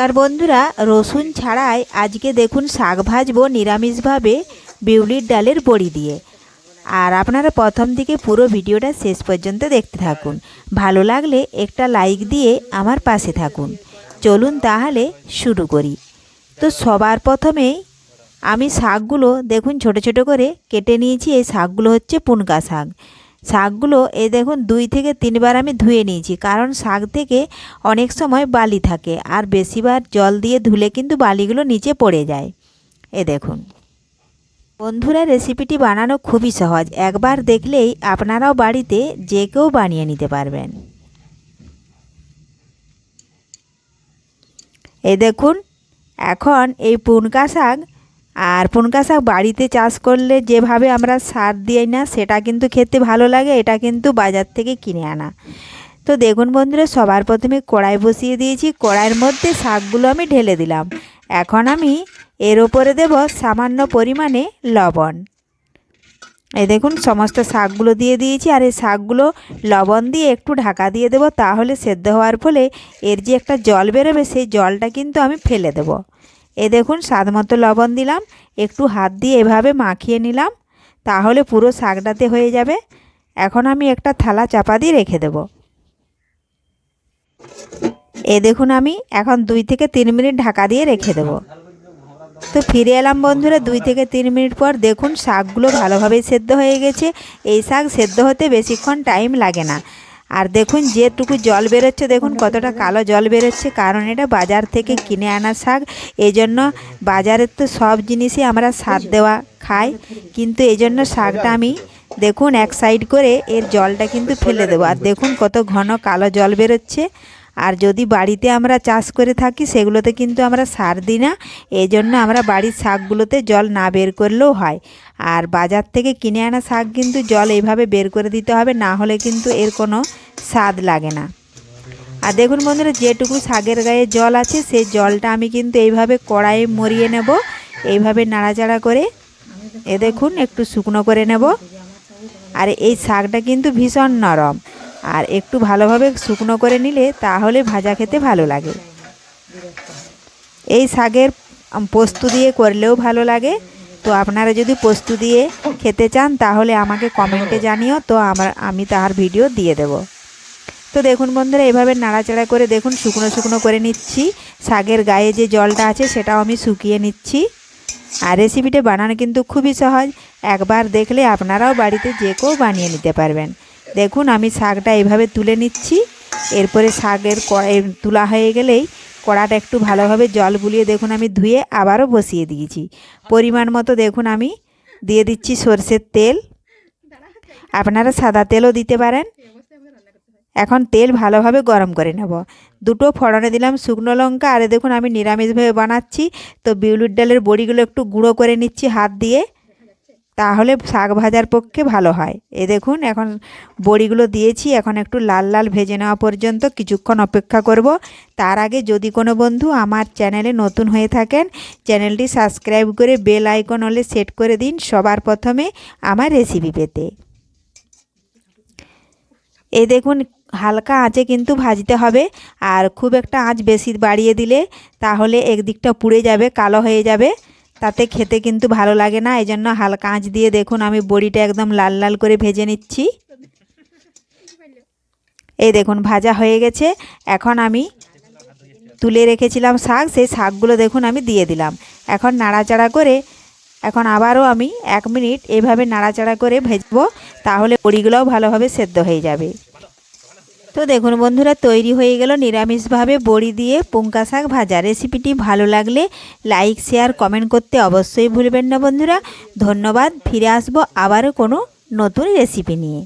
নমস্কার বন্ধুরা, রসুন ছাড়াই আজকে দেখুন শাক ভাজবো নিরামিষভাবে বিউলির ডালের বড়ি দিয়ে। আর আপনারা প্রথম দিকে পুরো ভিডিওটা শেষ পর্যন্ত দেখতে থাকুন। ভালো লাগলে একটা লাইক দিয়ে আমার পাশে থাকুন। চলুন তাহলে শুরু করি। তো সবার প্রথমেই আমি শাকগুলো দেখুন ছোট ছোট করে কেটে নিয়েছি। এই শাকগুলো হচ্ছে পুনকা শাক। শাকগুলো এই দেখুন দুই থেকে তিনবার আমি ধুয়ে নিয়েছি, কারণ শাক থেকে অনেক সময় বালি থাকে আর বেশিবার জল দিয়ে ধুলে কিন্তু বালিগুলো নিচে পড়ে যায়। এ দেখুন। বন্ধুরা রেসিপিটি বানানো খুবই সহজ, একবার দেখলেই আপনারাও বাড়িতে যে কেউ বানিয়ে নিতে পারবেন। এ দেখুন, এখন এই পুনকা শাক আর পুনকা শাক বাড়িতে চাষ করলে যেভাবে আমরা সার দিই না, সেটা কিন্তু খেতে ভালো লাগে, এটা কিন্তু বাজার থেকে কিনে আনা। তো দেখুন বন্ধুরা, সবার প্রথমে কড়াই বসিয়ে দিয়েছি, কড়াইয়ের মধ্যে শাকগুলো আমি ঢেলে দিলাম। এখন আমি এর ওপরে দেব সামান্য পরিমাণে লবণ। এই দেখুন, সমস্ত শাকগুলো দিয়ে দিয়েছি, আর এই শাকগুলো লবণ দিয়ে একটু ঢাকা দিয়ে দেবো, তাহলে সেদ্ধ হওয়ার ফলে এর যে একটা জল বেরোবে, সেই জলটা কিন্তু আমি ফেলে দেবো। এ দেখুন স্বাদ মতো লবণ দিলাম, একটু হাত দিয়ে এভাবে মাখিয়ে নিলাম, তাহলে পুরো শাকটাতে হয়ে যাবে। এখন আমি একটা থালা চাপা দিয়ে রেখে দেব। এ দেখুন আমি এখন দুই থেকে তিন মিনিট ঢাকা দিয়ে রেখে দেবো। তো ফিরে এলাম বন্ধুরা, দুই থেকে তিন মিনিট পর দেখুন শাকগুলো ভালোভাবে সেদ্ধ হয়ে গেছে। এই শাক সেদ্ধ হতে বেশিক্ষণ টাইম লাগে না। আর দেখুন, যেটুকু জল বেরোচ্ছে, দেখুন কতটা কালো জল বেরোচ্ছে। কারণ এটা বাজার থেকে কিনে আনা শাক। এই জন্য বাজারের তো সব জিনিসই আমরা সার দেওয়া খাই। কিন্তু এই জন্য শাকটা আমি, দেখুন, এক সাইড করে এর জলটা কিন্তু ফেলে দেবো। আর দেখুন কত ঘন কালো জল বেরোচ্ছে। আর যদি বাড়িতে আমরা চাষ করে থাকি, সেগুলোতে কিন্তু আমরা সার দিই না। এই জন্য আমরা বাড়ির শাকগুলোতে জল না বের করলেও হয়। আর বাজার থেকে কিনে আনা শাক কিন্তু জল এইভাবে বের করে দিতে হবে, না হলে কিন্তু এর কোনো স্বাদ লাগে না। আর দেখুন বন্ধুরা, যেটুকু শাকের গায়ে জল আছে, সেই জলটা আমি কিন্তু এইভাবে কড়াইয়ে মরিয়ে নেব। এইভাবে নাড়াচাড়া করে এ দেখুন, একটু শুকনো করে নেব। আর এই শাকটা কিন্তু ভীষণ নরম। আর একটু ভালোভাবে শুকনো করে নিলে তাহলে ভাজা খেতে ভালো লাগে। এই শাকের পোস্ত দিয়ে করলেও ভালো লাগে। তো আপনারা যদি পোস্ত দিয়ে খেতে চান, তাহলে আমাকে কমেন্টে জানিও। তো আমার, আমি তাহার ভিডিও দিয়ে দেব। তো দেখুন বন্ধুরা, এভাবে নাড়াচাড়া করে দেখুন, শুকনো শুকনো করে নিচ্ছি। শাকের গায়ে যে জলটা আছে, সেটাও আমি শুকিয়ে নিচ্ছি। আর রেসিপিটা বানানো কিন্তু খুবই সহজ। একবার দেখলে আপনারাও বাড়িতে যে কেউ বানিয়ে নিতে পারবেন। দেখুন, আমি শাকটা এভাবে তুলে নিচ্ছি। এরপরে শাকের কড়াই তোলা হয়ে গেলেই কড়াটা একটু ভালোভাবে জল বুলিয়ে দেখুন, আমি ধুয়ে আবারও বসিয়ে দিয়েছি। পরিমাণ মতো দেখুন, আমি দিয়ে দিচ্ছি সর্ষের তেল। আপনারা সাদা তেলও দিতে পারেন। এখন তেল ভালোভাবে গরম করে নেব। দুটো ফোড়নে দিলাম শুকনো লঙ্কা, আর দেখুন, আমি নিরামিষভাবে বানাচ্ছি। তো বিউলির ডালের বড়িগুলো একটু গুঁড়ো করে নিচ্ছি হাত দিয়ে। তাহলে শাক ভাজার পক্ষে ভালো হয়। এ দেখুন, এখন বড়িগুলো দিয়েছি, এখন একটু লাল লাল ভেজে নেওয়া পর্যন্ত কিছুক্ষণ অপেক্ষা করব। তার আগে যদি কোনো বন্ধু আমার চ্যানেলে নতুন হয়ে থাকেন, চ্যানেলটি সাবস্ক্রাইব করে বেল আইকন হলে সেট করে দিন সবার প্রথমে আমার রেসিপি পেতে। এ দেখুন, হালকা আঁচে কিন্তু ভাজতে হবে, আর খুব একটা আঁচ বেশি বাড়িয়ে দিলে তাহলে একদিকটা পুড়ে যাবে, কালো হয়ে যাবে। তাতে খেতে কিন্তু ভালো লাগে না এই জন্য হালকা আঁচ দিয়ে দেখুন আমি বড়িটা একদম লাল লাল করে ভেজে নিচ্ছি। এই দেখুন, ভাজা হয়ে গেছে। এখন আমি তুলে রেখেছিলাম শাক, সেই শাকগুলো দেখুন আমি দিয়ে দিলাম। এখন নাড়াচাড়া করে, এখন আবারও আমি এক মিনিট এভাবে নাড়াচাড়া করে ভেজবো, তাহলে বড়িগুলোও ভালোভাবে সেদ্ধ হয়ে যাবে। তো দেখুন বন্ধুরা, তৈরি হয়ে গেল নিরামিষভাবে বড়ি দিয়ে পুঙ্কা শাক ভাজা। রেসিপিটি ভালো লাগলে লাইক, শেয়ার, কমেন্ট করতে অবশ্যই ভুলবেন না বন্ধুরা। ধন্যবাদ, ফিরে আসব আবারও কোনো নতুন রেসিপি নিয়ে।